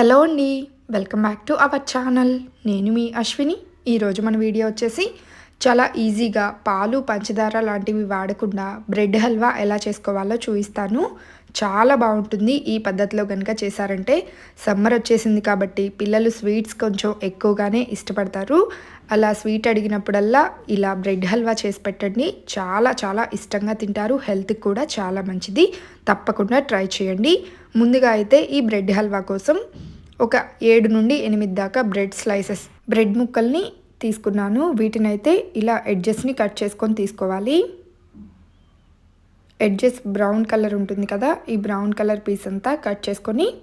Hello అండి. Welcome back to our channel. నేను మీ అశ్విని. ఈరోజు మన వీడియో వచ్చేసి చాలా ఈజీగా పాలు పంచదార లాంటివి వాడకుండా బ్రెడ్ హల్వా ఎలా చేసుకోవాలో చూపిస్తాను. చాలా బాగుంటుంది. ఈ పద్ధతిలో కనుక చేశారంటే సమ్మర్ వచ్చేసింది కాబట్టి పిల్లలు స్వీట్స్ కొంచెం ఎక్కువగానే ఇష్టపడతారు. అలా స్వీట్ అడిగినప్పుడల్లా ఇలా బ్రెడ్ హల్వా చేసి పెట్టండి. చాలా చాలా ఇష్టంగా తింటారు. హెల్త్కి కూడా చాలా మంచిది. తప్పకుండా ట్రై చేయండి. ముందుగా అయితే ఈ బ్రెడ్ హల్వా కోసం ఒక ఏడు నుండి ఎనిమిది దాకా బ్రెడ్ స్లైసెస్. బ్రెడ్ ముక్కల్ని తీసుకున్నాను. వీటినైతే ఇలా ఎడ్జెస్ని కట్ చేసుకొని తీసుకోవాలి. ఎడ్జెస్ బ్రౌన్ కలర్ ఉంటుంది కదా ఈ బ్రౌన్ కలర్ పీస్ అంతా కట్ చేసుకొని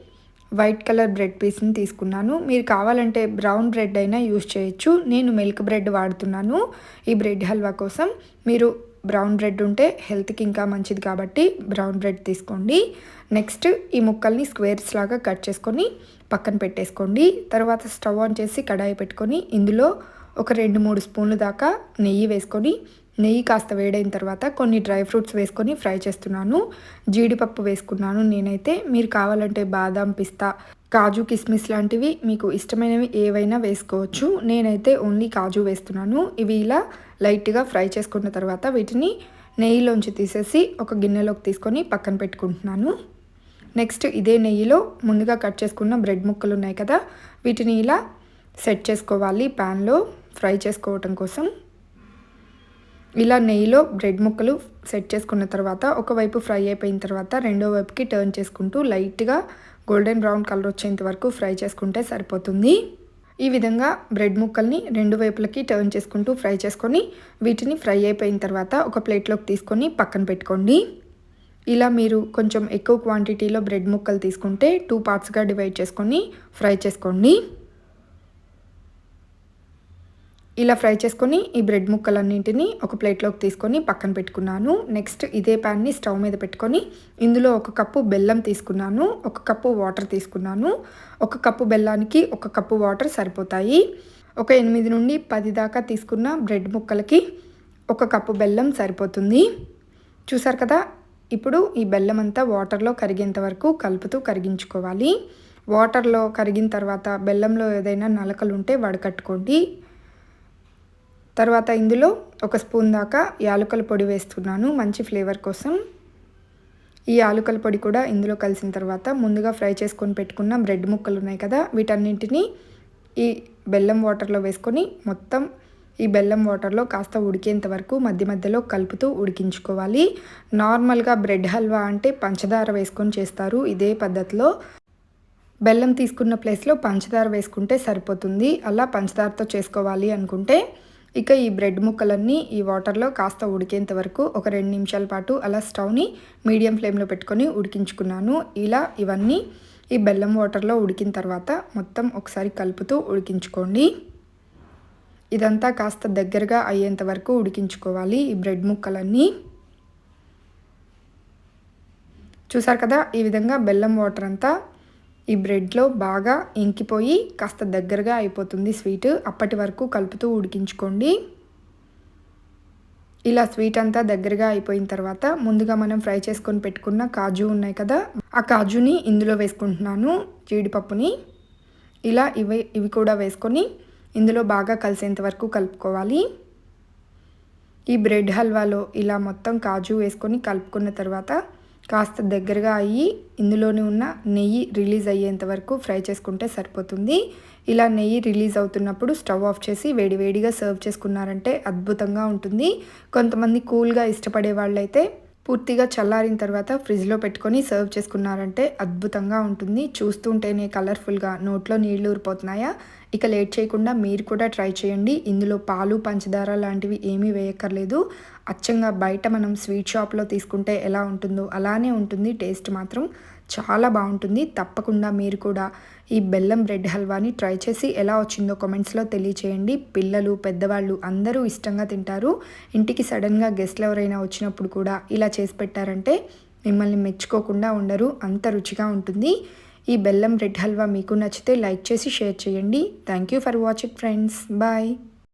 వైట్ కలర్ బ్రెడ్ పీస్ని తీసుకున్నాను. మీరు కావాలంటే బ్రౌన్ బ్రెడ్ అయినా యూజ్ చేయొచ్చు. నేను మిల్క్ బ్రెడ్ వాడుతున్నాను ఈ బ్రెడ్ హల్వా కోసం. మీరు బ్రౌన్ బ్రెడ్ ఉంటే హెల్త్కి ఇంకా మంచిది కాబట్టి బ్రౌన్ బ్రెడ్ తీసుకోండి. నెక్స్ట్ ఈ ముక్కల్ని స్క్వేర్స్ లాగా కట్ చేసుకొని పక్కన పెట్టేసుకోండి. తర్వాత స్టవ్ ఆన్ చేసి కడాయి పెట్టుకొని ఇందులో ఒక రెండు మూడు స్పూన్లు దాకా నెయ్యి వేసుకొని నెయ్యి కాస్త వేడైన తర్వాత కొన్ని డ్రై ఫ్రూట్స్ వేసుకొని ఫ్రై చేస్తున్నాను. జీడిపప్పు వేసుకున్నాను నేనైతే. మీరు కావాలంటే బాదం పిస్తా కాజు కిస్మిస్ లాంటివి మీకు ఇష్టమైనవి ఏవైనా వేసుకోవచ్చు. నేనైతే ఓన్లీ కాజు వేస్తున్నాను. ఇవి ఇలా లైట్గా ఫ్రై చేసుకున్న తర్వాత వీటిని నెయ్యిలోంచి తీసేసి ఒక గిన్నెలోకి తీసుకొని పక్కన పెట్టుకుంటున్నాను. నెక్స్ట్ ఇదే నెయ్యిలో ముందుగా కట్ చేసుకున్న బ్రెడ్ ముక్కలు ఉన్నాయి కదా వీటిని ఇలా సెట్ చేసుకోవాలి ప్యాన్లో ఫ్రై చేసుకోవటం కోసం. ఇలా నెయ్యిలో బ్రెడ్ ముక్కలు సెట్ చేసుకున్న తర్వాత ఒకవైపు ఫ్రై అయిపోయిన తర్వాత రెండో వైపుకి టర్న్ చేసుకుంటూ లైట్గా గోల్డెన్ బ్రౌన్ కలర్ వచ్చేంత వరకు ఫ్రై చేసుకుంటే సరిపోతుంది. ఈ విధంగా బ్రెడ్ ముక్కల్ని రెండు వైపులకి టర్న్ చేసుకుంటూ ఫ్రై చేసుకొని వీటిని ఫ్రై అయిపోయిన తర్వాత ఒక ప్లేట్లోకి తీసుకొని పక్కన పెట్టుకోండి. ఇలా మీరు కొంచెం ఎక్కువ క్వాంటిటీలో బ్రెడ్ ముక్కలు తీసుకుంటే టూ పార్ట్స్గా డివైడ్ చేసుకొని ఫ్రై చేసుకోండి. ఇలా ఫ్రై చేసుకొని ఈ బ్రెడ్ ముక్కలన్నింటినీ ఒక ప్లేట్లోకి తీసుకొని పక్కన పెట్టుకున్నాను. నెక్స్ట్ ఇదే ప్యాన్ని స్టవ్ మీద పెట్టుకొని ఇందులో ఒక కప్పు బెల్లం తీసుకున్నాను. ఒక కప్పు వాటర్ తీసుకున్నాను. ఒక కప్పు బెల్లానికి ఒక కప్పు వాటర్ సరిపోతాయి. ఒక ఎనిమిది నుండి పది దాకా తీసుకున్న బ్రెడ్ ముక్కలకి ఒక కప్పు బెల్లం సరిపోతుంది. చూసారు కదా? ఇప్పుడు ఈ బెల్లం అంతా వాటర్లో కరిగేంత వరకు కలుపుతూ కరిగించుకోవాలి. వాటర్లో కరిగిన తర్వాత బెల్లంలో ఏదైనా నలకలు ఉంటే వడకట్టుకోండి. తర్వాత ఇందులో ఒక స్పూన్ దాకా యాలకుల పొడి వేస్తున్నాను మంచి ఫ్లేవర్ కోసం. ఈ ఆలుకల పొడి కూడా ఇందులో కలిసిన తర్వాత ముందుగా ఫ్రై చేసుకొని పెట్టుకున్న బ్రెడ్ ముక్కలు ఉన్నాయి కదా వీటన్నింటినీ ఈ బెల్లం వాటర్లో వేసుకొని మొత్తం ఈ బెల్లం వాటర్లో కాస్త ఉడికేంత వరకు మధ్య మధ్యలో కలుపుతూ ఉడికించుకోవాలి. నార్మల్గా బ్రెడ్ హల్వా అంటే పంచదార వేసుకొని చేస్తారు ఇదే పద్ధతిలో. బెల్లం తీసుకున్న ప్లేస్లో పంచదార వేసుకుంటే సరిపోతుంది. అలా పంచదారతో చేసుకోవాలి అనుకుంటే ఇక ఈ బ్రెడ్ ముక్కలన్నీ ఈ వాటర్లో కాస్త ఉడికేంత వరకు ఒక రెండు నిమిషాల పాటు అలా స్టవ్ని మీడియం ఫ్లేమ్లో పెట్టుకొని ఉడికించుకున్నాను. ఇలా ఇవన్నీ ఈ బెల్లం వాటర్లో ఉడికిన తర్వాత మొత్తం ఒకసారి కలుపుతూ ఉడికించుకోండి. ఇదంతా కాస్త దగ్గరగా అయ్యేంత వరకు ఉడికించుకోవాలి ఈ బ్రెడ్ ముక్కలన్నీ. చూసారు కదా ఈ విధంగా బెల్లం వాటర్ అంతా ఈ బ్రెడ్లో బాగా ఇంకిపోయి కాస్త దగ్గరగా అయిపోతుంది స్వీట్. అప్పటి వరకు కలుపుతూ ఉడికించుకోండి. ఇలా స్వీట్ అంతా దగ్గరగా అయిపోయిన తర్వాత ముందుగా మనం ఫ్రై చేసుకొని పెట్టుకున్న కాజు ఉన్నాయి కదా ఆ కాజుని ఇందులో వేసుకుంటున్నాను జీడిపప్పుని. ఇలా ఇవి ఇవి కూడా వేసుకొని ఇందులో బాగా కలిసేంత వరకు కలుపుకోవాలి. ఈ బ్రెడ్ హల్వాలో ఇలా మొత్తం కాజు వేసుకొని కలుపుకున్న తర్వాత కాస్త దగ్గరగా అయ్యి ఇందులోనే ఉన్న నెయ్యి రిలీజ్ అయ్యేంత వరకు ఫ్రై చేసుకుంటే సరిపోతుంది. ఇలా నెయ్యి రిలీజ్ అవుతున్నప్పుడు స్టవ్ ఆఫ్ చేసి వేడివేడిగా సర్వ్ చేసుకున్నారంటే అద్భుతంగా ఉంటుంది. కొంతమంది కూల్గా ఇష్టపడే వాళ్ళైతే పూర్తిగా చల్లారిన తర్వాత ఫ్రిడ్జ్లో పెట్టుకొని సర్వ్ చేసుకున్నారంటే అద్భుతంగా ఉంటుంది. చూస్తుంటేనే కలర్ఫుల్గా నోట్లో నీళ్ళు ఊరిపోతున్నాయా? ఇక లేట్ చేయకుండా మీరు కూడా ట్రై చేయండి. ఇందులో పాలు పంచదార లాంటివి ఏమీ వేయక్కర్లేదు. అచ్చంగా బయట మనం స్వీట్ షాప్లో తీసుకుంటే ఎలా ఉంటుందో అలానే ఉంటుంది. టేస్ట్ మాత్రం చాలా బాగుంటుంది. తప్పకుండా మీరు కూడా ఈ బెల్లం బ్రెడ్ హల్వాని ట్రై చేసి ఎలా వచ్చిందో కామెంట్స్లో తెలియచేయండి. పిల్లలు పెద్దవాళ్ళు అందరూ ఇష్టంగా తింటారు. ఇంటికి సడన్గా గెస్ట్లు ఎవరైనా వచ్చినప్పుడు కూడా ఇలా చేసి పెట్టారంటే మిమ్మల్ని మెచ్చుకోకుండా ఉండరు. అంత రుచిగా ఉంటుంది. ఈ బెల్లం బ్రెడ్ హల్వా మీకు నచ్చితే లైక్ చేసి షేర్ చేయండి. Thank you for watching friends. Bye.